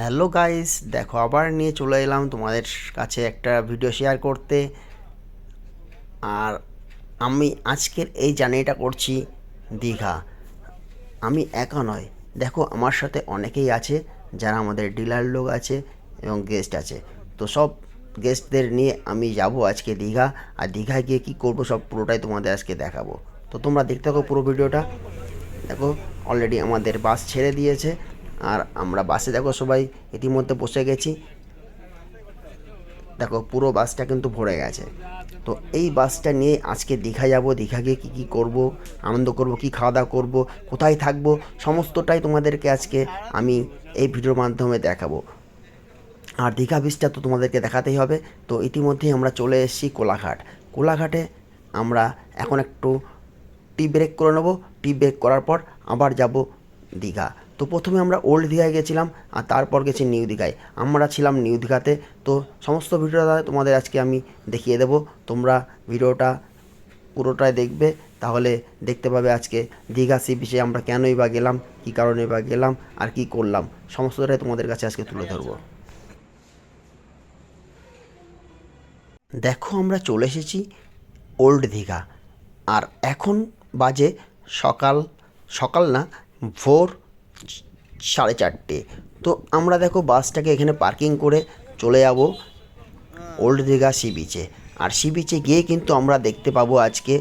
Hello guys, দেখো আবার নিয়ে চলে এলাম তোমাদের কাছে একটা ভিডিও শেয়ার করতে। আর আমি আজকের এই জার্নিটা করছি দীঘা। আমি একা নয়, দেখো আমার সাথে অনেকেই আছে, যারা আমাদের ডিলার লোক আছে এবং গেস্ট আছে। তো সব গেস্টদের নিয়ে আমি যাব আজকে দীঘা, আর দীঘায় গিয়ে কী করব সব পুরোটাই তোমাদের আজকে দেখাবো। তো তোমরা দেখতে থাকো পুরো ভিডিওটা দেখো অলরেডি আমাদের বাস ছেড়ে দিয়েছে। আর আমরা বাসে, দেখো সবাই ইতিমধ্যে বসে গেছি। দেখো, পুরো বাসটা কিন্তু ভরে গেছে। তো এই বাসটা নিয়ে আজকে দীঘা যাব, দীঘা গিয়ে কী কী করব, আনন্দ করব, কী খাওয়া দাওয়া করব, কোথায় থাকব, সমস্তটাই তোমাদেরকে আজকে আমি এই ভিডিওর মাধ্যমে দেখাবো। আর দীঘা বীচটা তো তোমাদেরকে দেখাতেই হবে। তো ইতিমধ্যেই আমরা চলে এসেছি কোলাঘাট। কোলাঘাটে আমরা এখন একটু টি ব্রেক করে নেব। টি ব্রেক করার পর আবার যাব দীঘা। তো প্রথমে আমরা ওল্ড দীঘায় গেছিলাম, আর তারপর গেছি নিউ দীঘায়। আমরা ছিলাম নিউ দীঘাতে, তো সমস্ত ভিডিওটা তোমাদের আজকে আমি দেখিয়ে দেবো। তোমরা ভিডিওটা পুরোটাই দেখবে, তাহলে দেখতে পাবে আজকে দীঘা সি বিচে আমরা কেনই বা গেলাম, কী কারণে বা গেলাম, আর কি করলাম। সমস্তটাই তোমাদের কাছে আজকে তুলে ধরবো। দেখো আমরা চলে এসেছি ওল্ড দীঘা, আর এখন বাজে সকাল সকাল না, ভোর সাড়ে চারটে। তো আমরা দেখো বাসটাকে এখানে পার্কিং করে চলে যাব ওল্ড দীঘা সি বিচে। আর সি বিচে গিয়ে কিন্তু আমরা দেখতে পাবো আজকে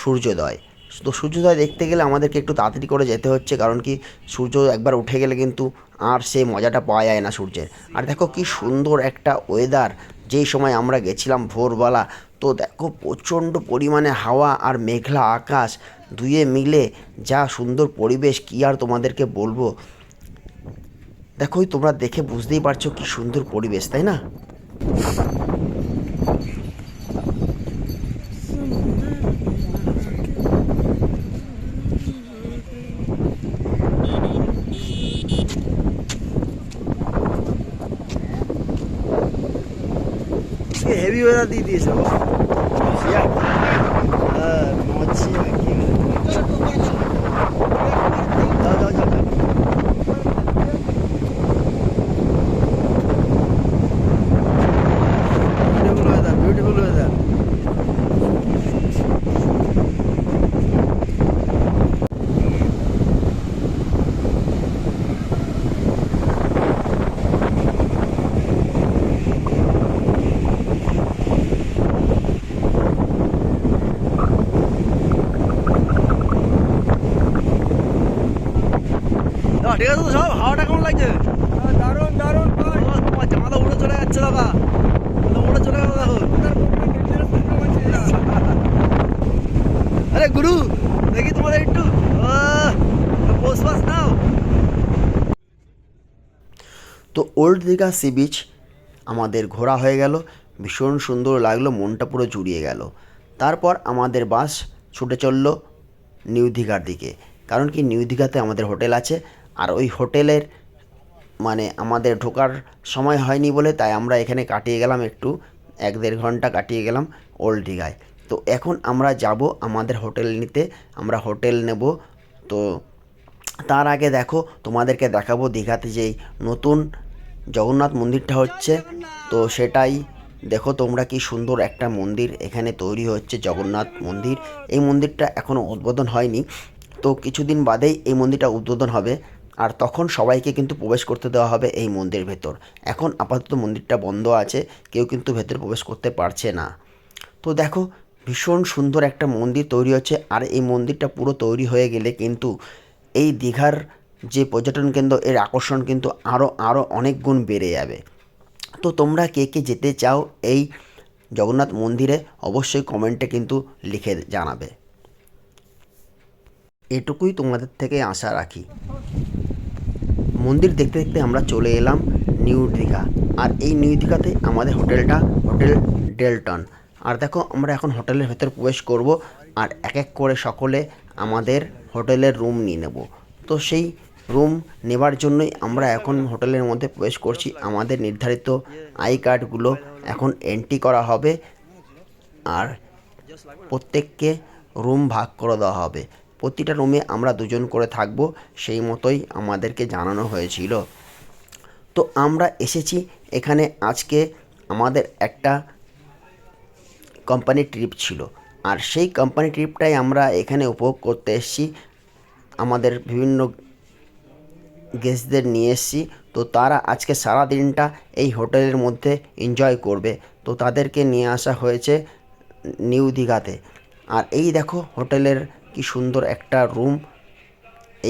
সূর্যোদয়। তো সূর্যোদয় দেখতে গেলে আমাদেরকে একটু তাড়াতাড়ি করে যেতে হচ্ছে, কারণ কি সূর্য একবার উঠে গেলে কিন্তু আর সেই মজাটা পাওয়া যায় না সূর্যের। আর দেখো কি সুন্দর একটা ওয়েদার যেই সময় আমরা গেছিলাম ভোরবেলা, তো দেখো প্রচণ্ড পরিমাণে হাওয়া আর মেঘলা আকাশ। দুয়ে মিলে যা সুন্দর পরিবেশ, কী আর তোমাদেরকে বলব? দেখোই তোমরা দেখে বুঝতেই পারছ কি সুন্দর পরিবেশ, তাই না? হেভি ওয়েদার দিয়ে দিয়েছে ঠিক আছে তো সব হাওয়াটা কেমন লাগছে। দারুণ দারুণ ও, তোমার জামাটা উড়ে চলে যাচ্ছে দাদা উড়ে চলে গেল দেখো। আরে গুরু দেখি তোমাদের একটু। পোষ পাস নাও। তো ওল্ড দীঘা সি বিচ আমাদের ঘোরা হয়ে গেল ভীষণ সুন্দর লাগল মনটা পুরো জুড়িয়ে গেল। তারপর আমাদের বাস ছুটে চলল নিউ দীঘার দিকে। কারণ কি নিউ দীঘাতে আমাদের হোটেল আছে আর ওই হোটেলের মানে আমাদের ঢোকার সময় হয়নি বলে তাই আমরা এখানে কাটিয়ে গেলাম একটু, এক দেড় ঘণ্টা কাটিয়ে গেলাম ওল্ড দীঘায়। তো এখন আমরা যাব আমাদের হোটেল নিতে, আমরা হোটেল নেব। তো তার আগে দেখো, তোমাদেরকে দেখাবো দীঘাতে যেই নতুন জগন্নাথ মন্দিরটা হচ্ছে। তো সেটাই দেখো তোমরা কি সুন্দর একটা মন্দির এখানে তৈরি হচ্ছে, জগন্নাথ মন্দির। এই মন্দিরটা এখনও উদ্বোধন হয়নি। তো কিছুদিন বাদেই এই মন্দিরটা উদ্বোধন হবে। আর তখন সবাইকে কিন্তু প্রবেশ করতে দেওয়া হবে এই মন্দির ভেতর। এখন আপাতত মন্দিরটা বন্ধ আছে, কেউ কিন্তু ভেতরে প্রবেশ করতে পারছে না। তো দেখো, ভীষণ সুন্দর একটা মন্দির তৈরি হচ্ছে, আর এই মন্দিরটা পুরো তৈরি হয়ে গেলে কিন্তু এই দীঘার যে পর্যটন কেন্দ্র, এর আকর্ষণ কিন্তু আরও আরও অনেক গুণ বেড়ে যাবে। তো তোমরা কে কে যেতে চাও এই জগন্নাথ মন্দিরে, অবশ্যই কমেন্টে কিন্তু লিখে জানাবে। এটুকুই তোমাদের থেকে আশা রাখি। মন্দির দেখতে দেখতে আমরা চলে এলাম নিউ দীঘা। আর এই নিউ দীঘাতে আমাদের হোটেলটা হোটেল ডেলটন। আর দেখো, আমরা এখন হোটেলের ভেতর প্রবেশ করব আর এক এক করে সকলে আমাদের হোটেলের রুম নিয়ে নেব। তো সেই রুম নেবার জন্যই আমরা এখন হোটেলের মধ্যে প্রবেশ করছি। আমাদের নির্ধারিত আই কার্ডগুলো এখন এন্ট্রি করা হবে আর প্রত্যেককে রুম ভাগ করে দেওয়া হবে। প্রতিটা রুমে আমরা দুজন করে থাকব, সেই মতোই আমাদেরকে জানানো হয়েছিল। তো আমরা এসেছি এখানে আজকে আমাদের একটা কোম্পানি ট্রিপ ছিল। আর সেই কোম্পানি ট্রিপটাই আমরা এখানে উপভোগ করতে এসেছি। আমাদের বিভিন্ন গেস্টদের নিয়ে এসেছি। তো তারা আজকে সারা দিনটা এই হোটেলের মধ্যে এনজয় করবে। তো তাদেরকে নিয়ে আসা হয়েছে নিউ দীঘাতে। আর এই দেখো হোটেলের কি সুন্দর একটা রুম।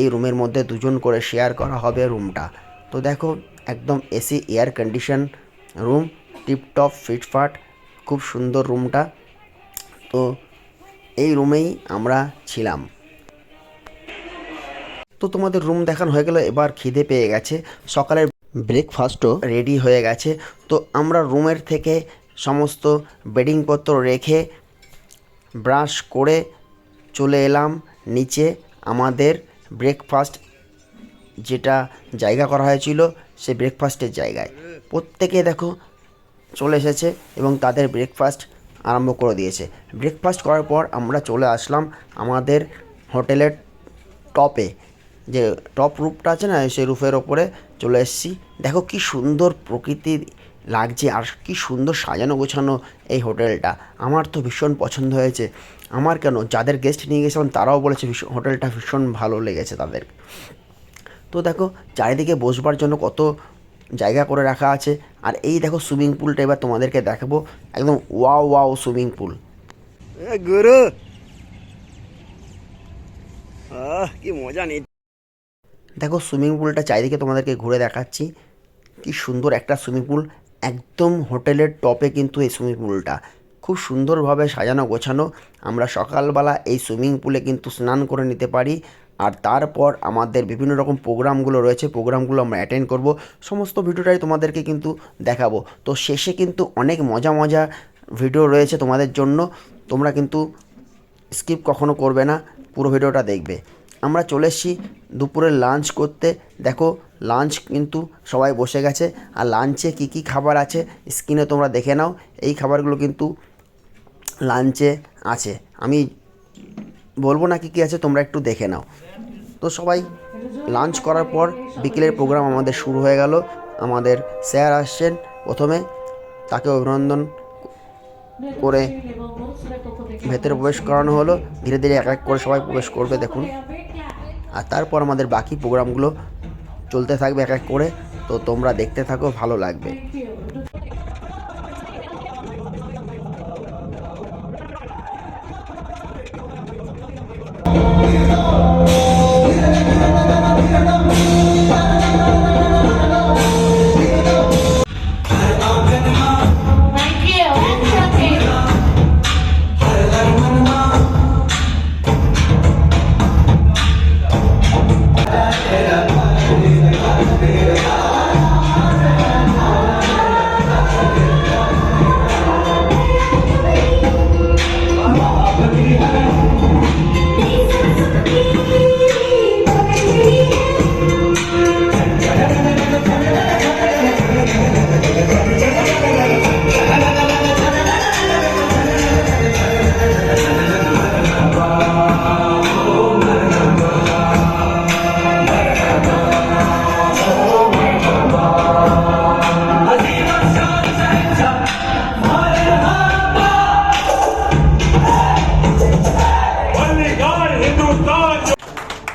এই রুমের মধ্যে দুজন করে শেয়ার করা হবে রুমটা। তো দেখো, একদম AC air condition room tiptop ফিটফাট খুব সুন্দর রুমটা। তো এই রুমেই আমরা ছিলাম। তো তোমাদের রুম দেখানো হয়ে গেল, এবার খিদে পেয়ে গেছে। সকালের ব্রেকফাস্টও রেডি হয়ে গেছে। তো আমরা রুমের থেকে সমস্ত বেডিংপত্র রেখে ব্রাশ করে চলে এলাম নিচে। আমাদের ব্রেকফাস্ট যেটা জায়গা করা হয়েছিল, সে ব্রেকফাস্টের জায়গায়। প্রত্যেকে দেখো চলে এসেছে এবং তাদের ব্রেকফাস্ট আরম্ভ করে দিয়েছে। ব্রেকফাস্ট করার পর আমরা চলে আসলাম আমাদের হোটেলের টপে। যে টপ রুফটা আছে না, সেই রুফের ওপরে চলে এসেছি। দেখো কি সুন্দর প্রকৃতি লাগছে আর কি সুন্দর সাজানো গোছানো এই হোটেলটা। আমার তো ভীষণ পছন্দ হয়েছে। আমার কেন? যাদের গেস্ট নিয়ে গেছিলাম তারাও বলেছে ভীষণ হোটেলটা ভীষণ ভালো লেগেছে তাদের। তো দেখো চারিদিকে বসবার জন্য কত জায়গা করে রাখা আছে। আর এই দেখো সুইমিং পুলটা এবার তোমাদেরকে দেখাবো। একদম ওয়াও ওয়াও সুইমিং পুল গুরু! আহ কি মজা নেই দেখো সুইমিং পুলটা চারিদিকে তোমাদেরকে ঘুরে দেখাচ্ছি। কি সুন্দর একটা সুইমিং পুল একদম হোটেলের টপে কিন্তু এই সুইমিং পুলটা খুব সুন্দরভাবে সাজানো গোছানো। আমরা সকালবেলা এই সুইমিং পুলে কিন্তু স্নান করে নিতে পারি। আর তারপর আমাদের বিভিন্ন রকম প্রোগ্রামগুলো রয়েছে, প্রোগ্রামগুলো আমরা অ্যাটেন্ড করব। সমস্ত ভিডিওটাই তোমাদেরকে কিন্তু দেখাবো। তো শেষে কিন্তু অনেক মজা মজা ভিডিও রয়েছে তোমাদের জন্য। তোমরা কিন্তু স্কিপ কখনো করবে না, পুরো ভিডিওটা দেখবে। আমরা চলে এসেছি দুপুরে লাঞ্চ করতে। দেখো, লাঞ্চ কিন্তু সবাই বসে গেছে। আর লাঞ্চে কী কী খাবার আছে, স্ক্রিনে তোমরা দেখে নাও। এই খাবারগুলো কিন্তু লাঞ্চে আছে। আমি বলব না কি কী আছে? তোমরা একটু দেখে নাও। তো সবাই লাঞ্চ করার পর বিকেলের প্রোগ্রাম আমাদের শুরু হয়ে গেল। আমাদের স্যার আসছেন প্রথমে। তাকে অভিনন্দন করে ভেতরে প্রবেশ করানো হলো। ধীরে ধীরে এক এক করে সবাই প্রবেশ করবে, দেখুন। আর তারপর আমাদের বাকি প্রোগ্রামগুলো চলতে থাকবে এক এক করে। তো তোমরা দেখতে থাকো, ভালো লাগবে।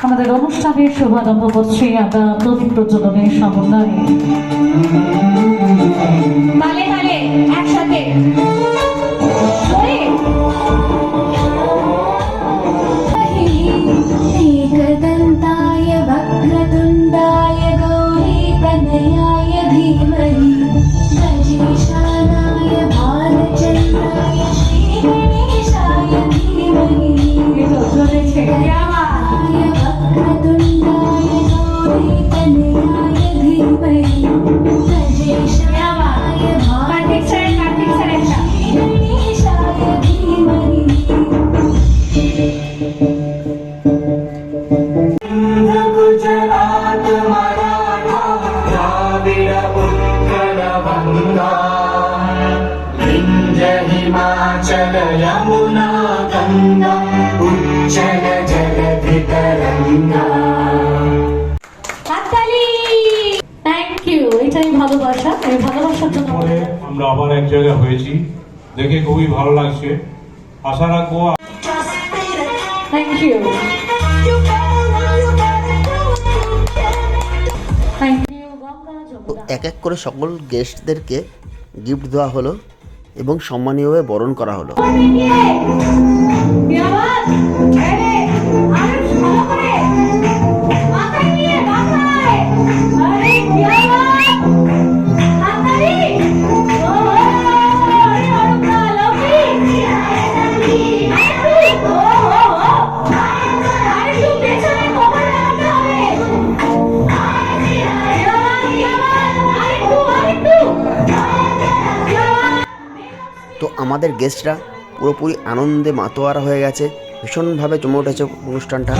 আমাদের অনুষ্ঠানের শুভারম্ভ করছি আমরা প্রদীপ প্রচলনের সমন্বয়ে। একসাথে। ভালোবাসা এই ভালোবাসার জন্য পরে আমরা আবার এক জায়গায় হয়েছি। দেখে খুবই ভালো লাগছে। আশা রাখব থ্যাংক ইউ এক এক করে সকল গেস্টদেরকে গিফট দেওয়া হলো এবং সম্মানীয়ভাবে বরণ করা হলো। তো আমাদের গেস্টরা পুরোপুরি আনন্দে মাতোয়ারা হয়ে গেছে। ভীষণভাবে জমে উঠেছে অনুষ্ঠানটা।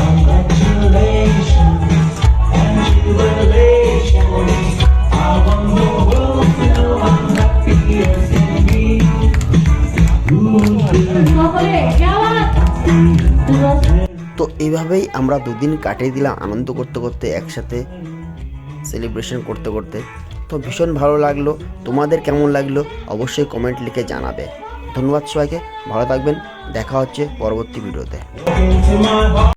তো এইভাবেই আমরা দুদিন কাটিয়ে দিলাম আনন্দ করতে করতে একসাথে সেলিব্রেশন করতে করতে। তো ভীষণ ভালো লাগল। তোমাদের কেমন লাগল? অবশ্যই কমেন্ট লিখে জানাবে। ধন্যবাদ সবাইকে। ভালো থাকবেন। দেখা হচ্ছে পরবর্তী ভিডিওতে।